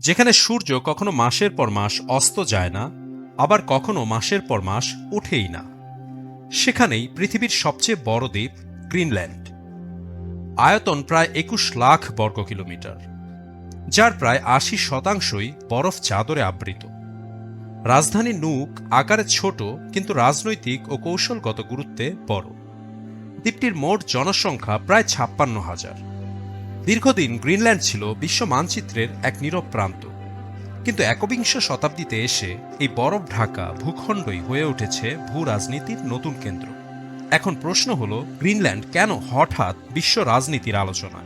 যেখানে সূর্য কখনো মাসের পর মাস অস্ত যায় না, আবার কখনো মাসের পর মাস ওঠেই না। সেখানেই পৃথিবীর সবচেয়ে বড় দ্বীপ গ্রিনল্যান্ড। আয়তন প্রায় একুশ লাখ বর্গ কিলোমিটার, যার প্রায় আশি শতাংশই বরফ চাদরে আবৃত। রাজধানী নুক আকারে ছোট, কিন্তু রাজনৈতিক ও কৌশলগত গুরুত্বে বড়। দ্বীপটির মোট জনসংখ্যা প্রায় ছাপ্পান্ন হাজার। দীর্ঘদিন গ্রিনল্যান্ড ছিল বিশ্ব মানচিত্রের এক নীরব প্রান্ত। কিন্তু একবিংশ শতাব্দীতে এসে এই বরফ ঢাকা ভূখণ্ডই হয়ে উঠেছে ভূ রাজনীতির নতুন কেন্দ্র। এখন প্রশ্ন হল, গ্রিনল্যান্ড কেন হঠাৎ বিশ্ব রাজনীতির আলোচনা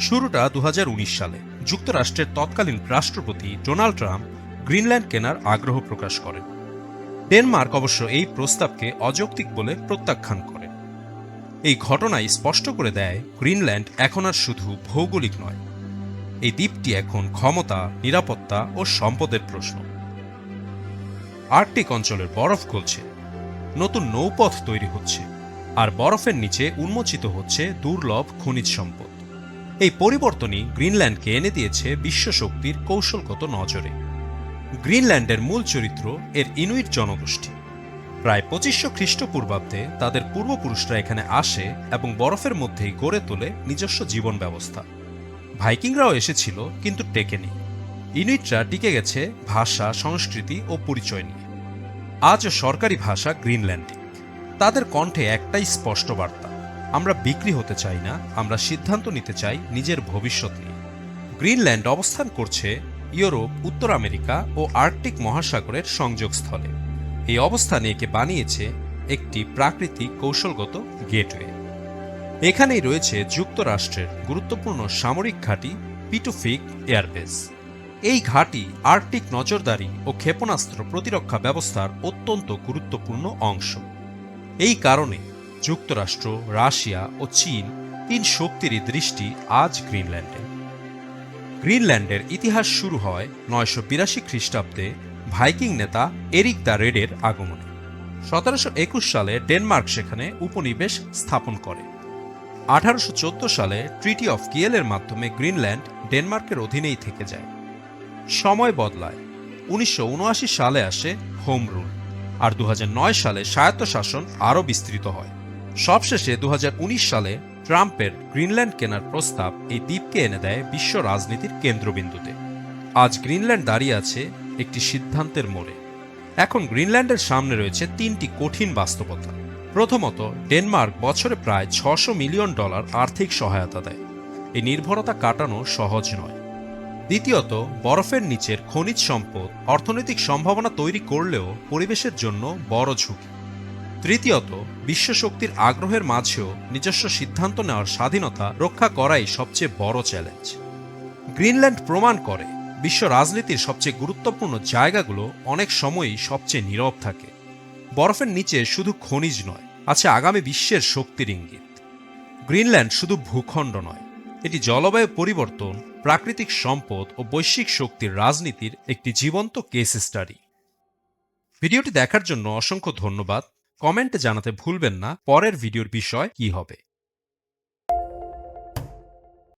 শুরুটা দু হাজার উনিশ সালে। যুক্তরাষ্ট্রের তৎকালীন রাষ্ট্রপতি ডোনাল্ড ট্রাম্প গ্রিনল্যান্ড কেনার আগ্রহ প্রকাশ করেন। ডেনমার্ক অবশ্য এই প্রস্তাবকে অযৌক্তিক বলে প্রত্যাখ্যান করে। এই ঘটনাই স্পষ্ট করে দেয়, গ্রিনল্যান্ড এখন আর শুধু ভৌগোলিক নয়। এই দ্বীপটি এখন ক্ষমতা, নিরাপত্তা ও সম্পদের প্রশ্ন। আর্কটিক অঞ্চলের বরফ গলছে, নতুন নৌপথ তৈরি হচ্ছে, আর বরফের নিচে উন্মোচিত হচ্ছে দুর্লভ খনিজ সম্পদ। এই পরিবর্তনই গ্রিনল্যান্ডকে এনে দিয়েছে বিশ্ব শক্তির কৌশলগত নজরে। গ্রিনল্যান্ডের মূল চরিত্র এর ইনুইট জনগোষ্ঠী। প্রায় পঁচিশশো খ্রিস্টপূর্বাব্দে তাদের পূর্বপুরুষরা এখানে আসে এবং বরফের মধ্যেই গড়ে তোলে নিজস্ব জীবন ব্যবস্থা। ভাইকিংরাও এসেছিল, কিন্তু টেকেনি। ইনুইটরা টিকে গেছে ভাষা, সংস্কৃতি ও পরিচয় নিয়ে। আজ সরকারি ভাষা গ্রিনল্যান্ডিক। তাদের কণ্ঠে একটাই স্পষ্ট বার্তা, আমরা বিক্রি হতে চাই না, আমরা সিদ্ধান্ত নিতে চাই নিজের ভবিষ্যৎ নিয়ে। গ্রিনল্যান্ড অবস্থান করছে ইউরোপ, উত্তর আমেরিকা ও আর্কটিক মহাসাগরের সংযোগস্থলে। এই অবস্থানে একে বানিয়েছে একটি প্রাকৃতিক কৌশলগত গেটওয়ে। এখানেই রয়েছে যুক্তরাষ্ট্রের গুরুত্বপূর্ণ সামরিক ঘাঁটি পিটুফিক এয়ারবেস এই ঘাঁটি আর্কটিক নজরদারি ও ক্ষেপণাস্ত্র প্রতিরক্ষা ব্যবস্থার অত্যন্ত গুরুত্বপূর্ণ অংশ। এই কারণে যুক্তরাষ্ট্র, রাশিয়া ও চীন তিন শক্তিরই দৃষ্টি আজ গ্রিনল্যান্ডে। গ্রিনল্যান্ডের ইতিহাস শুরু হয় নয়শো বিরাশি খ্রিস্টাব্দে ভাইকিং নেতা এরিক দ্য রেডের আগমনে। সতেরোশো একুশ সালে ডেনমার্ক সেখানে উপনিবেশ স্থাপন করে। আঠারোশো চোদ্দ সালে ট্রিটি অফ কিয়েলের মাধ্যমে গ্রিনল্যান্ড ডেনমার্কের অধীনেই থেকে যায়। সময় বদলায়। উনিশশো উনআশি সালে আসে হোম রুল আর দুহাজার নয় সালে স্বায়ত্তশাসন আরও বিস্তৃত হয়। সবশেষে দু হাজার উনিশ সালে ট্রাম্পের গ্রিনল্যান্ড কেনার প্রস্তাব এই দ্বীপকে এনে দেয় বিশ্ব রাজনীতির কেন্দ্রবিন্দুতে। আজ গ্রিনল্যান্ড দাঁড়িয়ে আছে একটি সিদ্ধান্তের মোড়ে। এখন গ্রিনল্যান্ডের সামনে রয়েছে তিনটি কঠিন বাস্তবতা। প্রথমত, ডেনমার্ক বছরে প্রায় ছশো মিলিয়ন ডলার আর্থিক সহায়তা দেয়। এই নির্ভরতা কাটানো সহজ নয়। দ্বিতীয়ত, বরফের নিচের খনিজ সম্পদ অর্থনৈতিক সম্ভাবনা তৈরি করলেও পরিবেশের জন্য বড় ঝুঁকি। তৃতীয়ত, বিশ্বশক্তির আগ্রহের মাঝেও নিজস্ব সিদ্ধান্ত নেওয়ার স্বাধীনতা রক্ষা করাই সবচেয়ে বড় চ্যালেঞ্জ। গ্রিনল্যান্ড প্রমাণ করে বিশ্ব রাজনীতির সবচেয়ে গুরুত্বপূর্ণ জায়গাগুলো অনেক সময়ই সবচেয়ে নীরব থাকে। বরফের নিচে শুধু খনিজ নয়, আছে আগামী বিশ্বের শক্তির ইঙ্গিত। গ্রিনল্যান্ড শুধু ভূখণ্ড নয়, এটি জলবায়ু পরিবর্তন, প্রাকৃতিক সম্পদ ও বৈশ্বিক শক্তির রাজনীতির একটি জীবন্ত কেস স্টাডি ভিডিওটি দেখার জন্য অসংখ্য ধন্যবাদ। কমেন্টে জানাতে ভুলবেন না, পরের ভিডিওর বিষয় কি হবে?